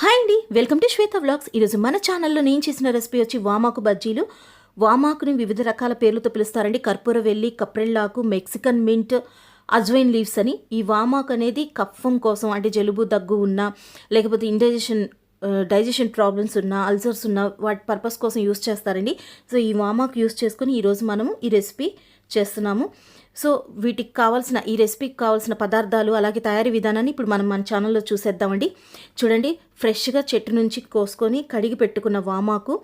Hi అండి welcome to Shweta vlogs. ఈరోజు మన ఛానల్లో నేను చేసిన రెసిపీ వచ్చి వామాకు బజ్జీలు. వామాకుని వివిధ రకాల పేర్లతో పిలుస్తారండి. కర్పూర వెల్లి కప్రెళ్ళాకు మెక్సికన్ మింట్ అజ్వైన్ లీవ్స్ అని. ఈ వామాకు అనేది కఫం కోసం అంటే జలుబు దగ్గు ఉన్నా లేకపోతే ఇండైజెషన్ డైజెషన్ ప్రాబ్లమ్స్ ఉన్న అల్సర్స్ ఉన్న వాటి పర్పస్ కోసం యూస్ చేస్తారండి. సో ఈ వామాకు యూస్ చేసుకుని ఈరోజు మనము ఈ రెసిపీ చేస్తున్నాము. సో వీటికి కావాల్సిన ఈ రెసిపీకి కావాల్సిన పదార్థాలు అలాగే తయారీ విధానాన్ని ఇప్పుడు మనం మన ఛానల్లో చూసేద్దామండి. చూడండి ఫ్రెష్గా చెట్టు నుంచి కోసుకొని కడిగి పెట్టుకున్న వామాకు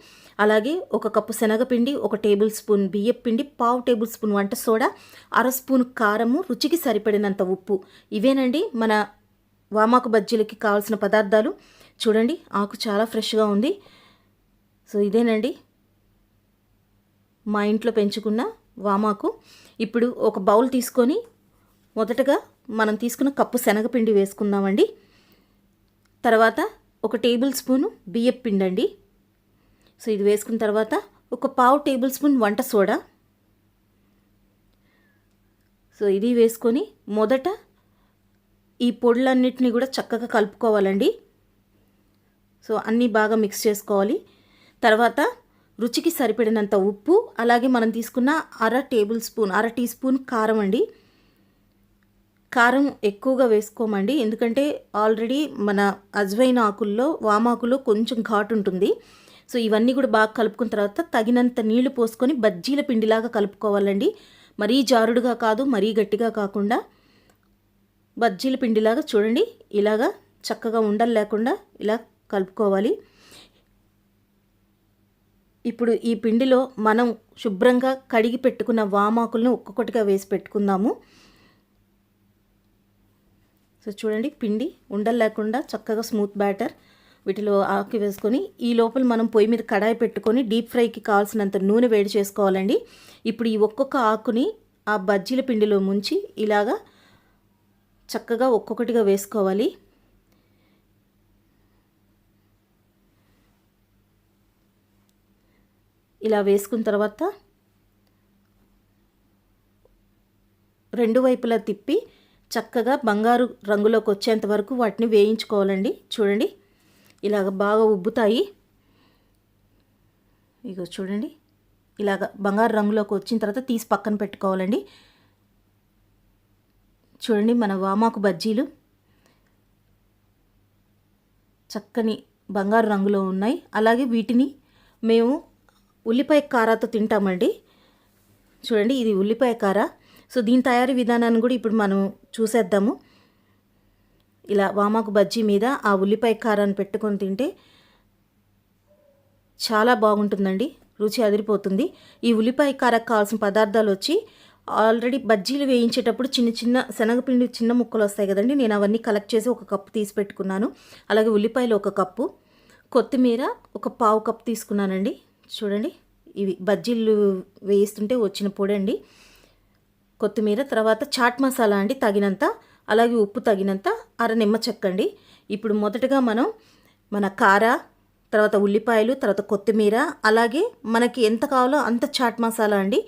అలాగే ఒక కప్పు శనగపిండి ఒక టేబుల్ స్పూన్ బియ్యం పిండి పావు టేబుల్ స్పూన్ వంట సోడా అర స్పూన్ కారము రుచికి సరిపడినంత ఉప్పు. ఇవేనండి మన వామాకు బజ్జీలకి కావాల్సిన పదార్థాలు. చూడండి ఆకు చాలా ఫ్రెష్గా ఉంది. సో ఇదేనండి. మా ఇంట్లో పెంచుకున్న వామాకు. ఇప్పుడు ఒక బౌల్ తీసుకొని మొదటగా మనం తీసుకున్న కప్పు శనగపిండి వేసుకుందామండి. తర్వాత ఒక టేబుల్ స్పూను బియ్యపు పిండి అండి సో ఇది వేసుకున్న తర్వాత ఒక పావు టేబుల్ స్పూన్ వంట సోడా. సో ఇది వేసుకొని మొదట ఈ పొడులన్నిటిని కూడా చక్కగా కలుపుకోవాలండి. సో అన్నీ బాగా మిక్స్ చేసుకోవాలి. తర్వాత రుచికి సరిపడినంత ఉప్పు అలాగే మనం తీసుకున్న అర టేబుల్ స్పూన్ అర టీ స్పూన్ కారం అండి. కారం ఎక్కువగా వేసుకోమండి ఎందుకంటే ఆల్రెడీ మన అజ్వైన్ ఆకుల్లో వామాకులో కొంచెం ఘాటు ఉంటుంది. సో ఇవన్నీ కూడా బాగా కలుపుకున్న తర్వాత తగినంత నీళ్ళు పోసుకొని బజ్జీల పిండిలాగా కలుపుకోవాలండి. మరీ జారుడుగా కాదు మరీ గట్టిగా కాకుండా బజ్జీల పిండిలాగా చూడండి ఇలాగా చక్కగా ఉండలు లేకుండా ఇలా కలుపుకోవాలి. ఇప్పుడు ఈ పిండిలో మనం శుభ్రంగా కడిగి పెట్టుకున్న వామాకులను ఒక్కొక్కటిగా వేసి పెట్టుకుందాము. సో చూడండి పిండి ఉండలు లేకుండా చక్కగా స్మూత్ బ్యాటర్ వీటిలో ఆకి వేసుకొని ఈ లోపల మనం పొయ్యి మీద కడాయి పెట్టుకొని డీప్ ఫ్రైకి కావాల్సినంత నూనె వేడి చేసుకోవాలండి. ఇప్పుడు ఈ ఒక్కొక్క ఆకుని ఆ బజ్జీల పిండిలో ముంచి ఇలాగా చక్కగా ఒక్కొక్కటిగా వేసుకోవాలి. ఇలా వేసుకున్న తర్వాత రెండు వైపులా తిప్పి చక్కగా బంగారు రంగులోకి వచ్చేంత వరకు వాటిని వేయించుకోవాలండి. చూడండి. ఇలాగ బాగా ఉబ్బుతాయి. ఇగో చూడండి. ఇలాగ బంగారు రంగులోకి వచ్చిన తర్వాత తీసి పక్కన పెట్టుకోవాలండి. చూడండి మన వామాకు బజ్జీలు చక్కని బంగారు రంగులో ఉన్నాయి. అలాగే వీటిని మేము ఉల్లిపాయ కారాతో తింటామండి. చూడండి ఇది ఉల్లిపాయ కార. సో దీని తయారీ విధానాన్ని కూడా ఇప్పుడు మనం చూసేద్దాము. ఇలా వామాకు బజ్జీ మీద ఆ ఉల్లిపాయ కారాన్ని పెట్టుకొని తింటే చాలా బాగుంటుందండి. రుచి అదిరిపోతుంది. ఈ ఉల్లిపాయ కారకు కావాల్సిన పదార్థాలు వచ్చి ఆల్రెడీ బజ్జీలు వేయించేటప్పుడు చిన్న చిన్న శనగపిండి చిన్న ముక్కలు వస్తాయి కదండి. నేను అవన్నీ కలెక్ట్ చేసి ఒక కప్పు తీసి పెట్టుకున్నాను. అలాగే ఉల్లిపాయలు ఒక కప్పు. కొత్తిమీర ఒక పావు కప్పు తీసుకున్నానండి. చూడండి. ఇవి బజ్జీలు వేయిస్తుంటే వచ్చిన పొడి అండి కొత్తిమీర తర్వాత చాట్ మసాలా అండి తగినంత అలాగే ఉప్పు తగినంత అర నిమ్మ చెక్క అండి ఇప్పుడు మొదటగా మనం మన కార తర్వాత ఉల్లిపాయలు తర్వాత కొత్తిమీర అలాగే మనకి ఎంత కావాలో అంత చాట్ మసాలా అండి.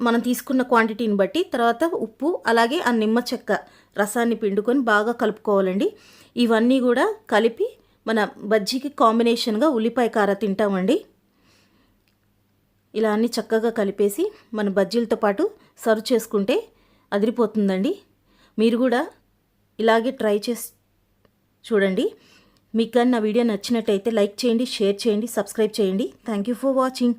మనం తీసుకున్న క్వాంటిటీని బట్టి తర్వాత ఉప్పు అలాగే ఆ నిమ్మ చెక్క రసాన్ని పిండుకొని బాగా కలుపుకోవాలండి. ఇవన్నీ కూడా కలిపి మన బజ్జీకి కాంబినేషన్గా ఉల్లిపాయ కార తింటామండి. ఇలా అన్ని చక్కగా కలిపేసి మన బజ్జీలతో పాటు సర్వ్ చేసుకుంటే అదిరిపోతుందండి. మీరు కూడా ఇలాగే ట్రై చేసి చూడండి. మీకు కానీ నా వీడియో నచ్చినట్టయితే లైక్ చేయండి షేర్ చేయండి సబ్స్క్రైబ్ చేయండి. Thank you for watching